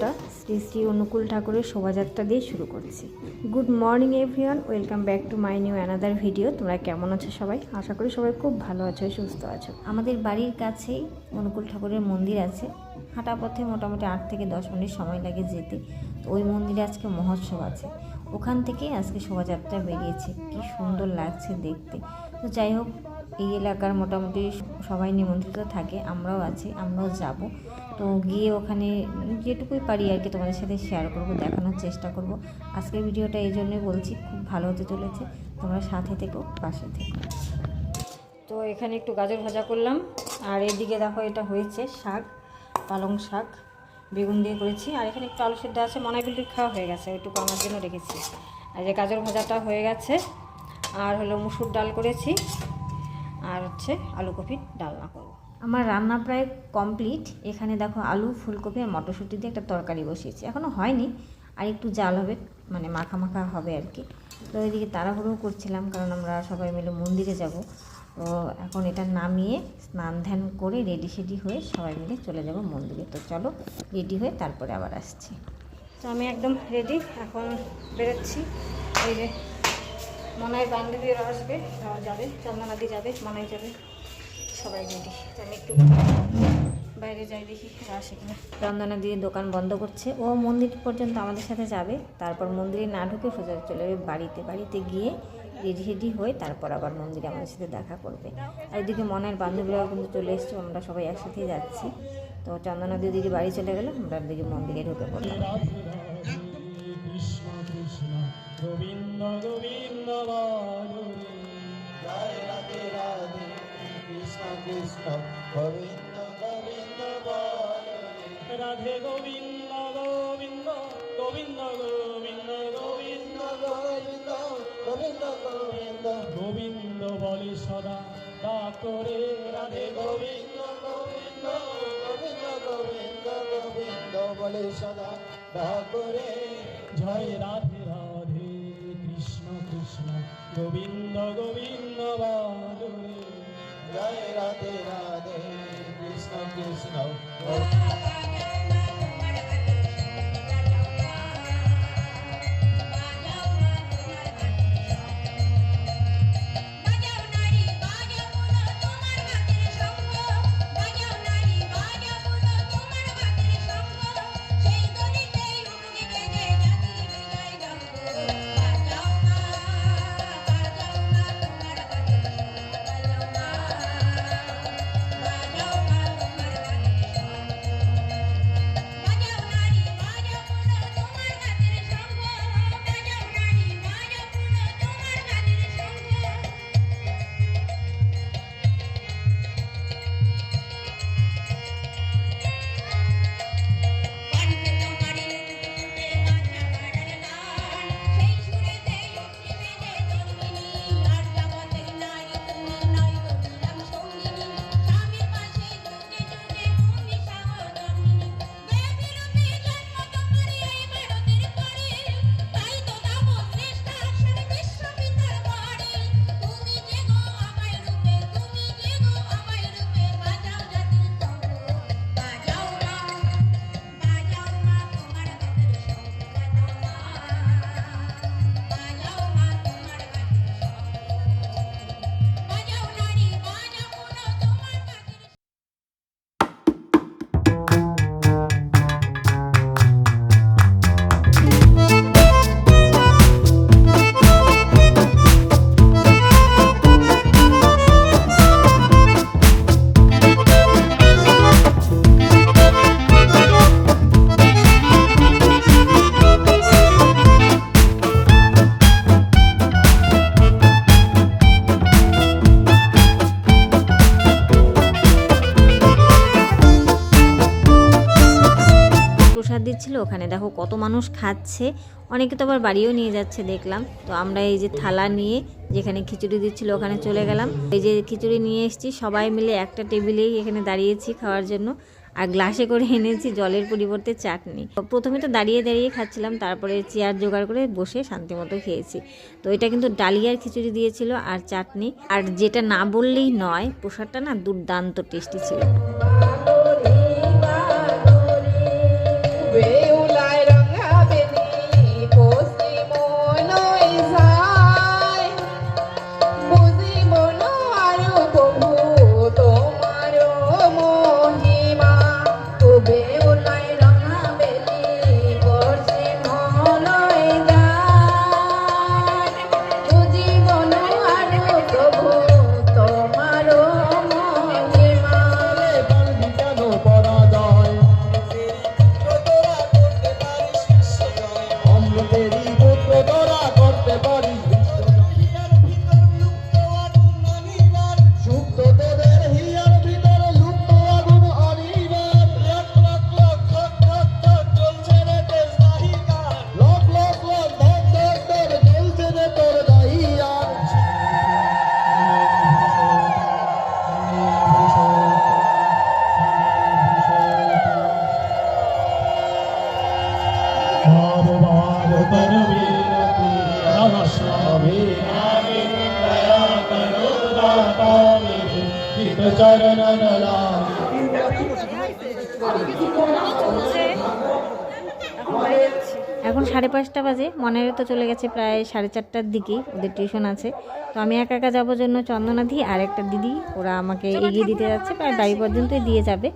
শ্রী শ্রী অনুকূল ঠাকুরের শোভাযাত্রা দিয়ে শুরু করছি। Good morning, everyone. Welcome back to my new another video. তোমরা কেমন আছো সবাই? আশা করি সবাই খুব ভালো আছো, সুস্থ আছো। আমাদের বাড়ির কাছেই অনুকূল ঠাকুরের মন্দির আছে। হাঁটা পথে মোটামুটি আট থেকে দশ মিনিট সময় লাগে যেতে। তো ওই মন্দিরে আজকে মহোৎসব আছে। ওখান থেকেই আজকে শোভাযাত্রা বেরিয়েছে। কি সুন্দর লাগছে দেখতে। তো যাই হোক, এই এলাকার মোটামুটি সবাই নিমন্ত্রিত থাকে। আমরাও আছি, আমরাও যাব। তো গিয়ে ওখানে যেটুকুই পারি আর কি তোমাদের সাথে শেয়ার করব, দেখানোর চেষ্টা করব। আজকের ভিডিওটা এই জন্যই বলছি, খুব ভালো হতে চলেছে। তোমরা সাথে থেকো, পাশে থেকো। তো এখানে একটু গাজর ভাজা করলাম, আর এদিকে দেখো এটা হয়েছে শাক, পালং শাক, বেগুন দিয়ে করেছি। আর এখানে একটু আলু সেদ্ধ আছে মনে বিল্ডির খাওয়া হয়ে গেছে, ওইটুকু আমার জন্য রেখেছি। আর যে গাজর ভাজাটা হয়ে গেছে, আর হলো মুসুর ডাল করেছি, আর হচ্ছে আলু কপির ডালনা করব। আমার রান্না প্রায় কমপ্লিট। এখানে দেখো আলু, ফুলকপি আর মটরশুঁটি দিয়ে একটা তরকারি বসিয়েছি। এখনও হয়নি, আর একটু জাল হবে মানে মাখা মাখা হবে আর কি। তো এদিকে তাড়াহুড়ো করছিলাম, কারণ আমরা সবাই মিলে মন্দিরে যাব। তো এখন এটা নামিয়ে স্নান ধ্যান করে রেডি সেডি হয়ে সবাই মিলে চলে যাব মন্দিরে। তো চলো, রেডি হয়ে তারপরে আবার আসছি। তো আমি একদম রেডি, এখন বেরোচ্ছি। এই যে মনায় বান্ধবীরা আসবে যাবে, চন্দনাদি যাবে, মনাই যাবে। সবাই রেডি তো আমি একটু বাইরে যাই দেখি আসে কিনা। চন্দনা দিয়ে দোকান বন্ধ করছে। ও মন্দির পর্যন্ত আমাদের সাথে যাবে। তারপর মন্দিরে না ঢুকে সোজা চলে যাবে বাড়িতে। বাড়িতে গিয়ে রেডি রেডি হয়ে তারপর আবার মন্দিরে আমাদের সাথে দেখা করবে। আর এদিকে মনের বান্ধবীরাও কিন্তু চলে এসছে। আমরা সবাই একসাথেই যাচ্ছি। তো চন্দনা দিদিকে বাড়ি চলে গেলে। আমরা দিকে মন্দিরে ঢুকে পড়লাম। কৃষ্ণ গোবিন্দ গোবিন্দ রাধে গোবিন্দ গোবিন্দ গোবিন্দ গোবিন্দ গোবিন্দ গোবিন্দ গোবিন্দ গোবিন্দ। গোবিন্দ বলে সদা ডাকরে রাধে গোবিন্দ গোবিন্দ গোবিন্দ গোবিন্দ গোবিন্দ বলে সদা ডাকরে জয় Radhe Radhe Krishna Krishna, Govinda Govinda বাদুরে Jai Radhe Radhe Krishna Krishna প্রসাদ দিচ্ছিল, ওখানে দেখো কত মানুষ খাচ্ছে। অনেকে তো আবার বাড়িও নিয়ে যাচ্ছে, দেখলাম। তো আমরা এই যে থালা নিয়ে যেখানে খিচুড়ি দিচ্ছিল, ওখানে চলে গেলাম। এই যে খিচুড়ি নিয়ে এসেছি, সবাই মিলে একটা টেবিলেই এখানে দাঁড়িয়েছি খাওয়ার জন্য। আর গ্লাসে করে এনেছি জলের পরিবর্তে চাটনি। প্রথমে তো দাঁড়িয়ে দাঁড়িয়ে খাচ্ছিলাম, তারপরে চেয়ার জোগাড় করে বসে শান্তি মতো খেয়েছি। তো এটা কিন্তু ডালিয়ার খিচুড়ি দিয়েছিল আর চাটনি। আর যেটা না বললেই নয়, প্রসাদটা না দুর্দান্ত টেস্টি ছিল। এখন সাড়ে পাঁচটা বাজে মনেরও তো চলে গেছে প্রায় সাড়ে চারটার দিকে, ওদের টিউশন আছে। তো আমি একা একা যাব জন্য চন্দনাধি আর একটা দিদি, ওরা আমাকে এগিয়ে দিতে যাচ্ছে, প্রায় বাড়ি পর্যন্তই দিয়ে যাবে।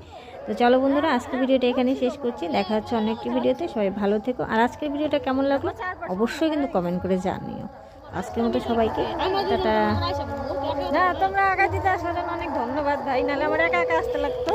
তো চলো বন্ধুরা আজকের ভিডিওটা এখানে শেষ করছি। দেখা হচ্ছে অন্য একটি ভিডিওতে। সবাই ভালো থেকো। আর আজকের ভিডিওটা কেমন লাগল? অবশ্যই কিন্তু কমেন্ট করে জানিও। আজকের মতো সবাইকে টাটা। না তোমরা আগাতে দিতে আসার জন্য অনেক ধন্যবাদ ভাই নাহলে আমার একা একা আসতে লাগতো।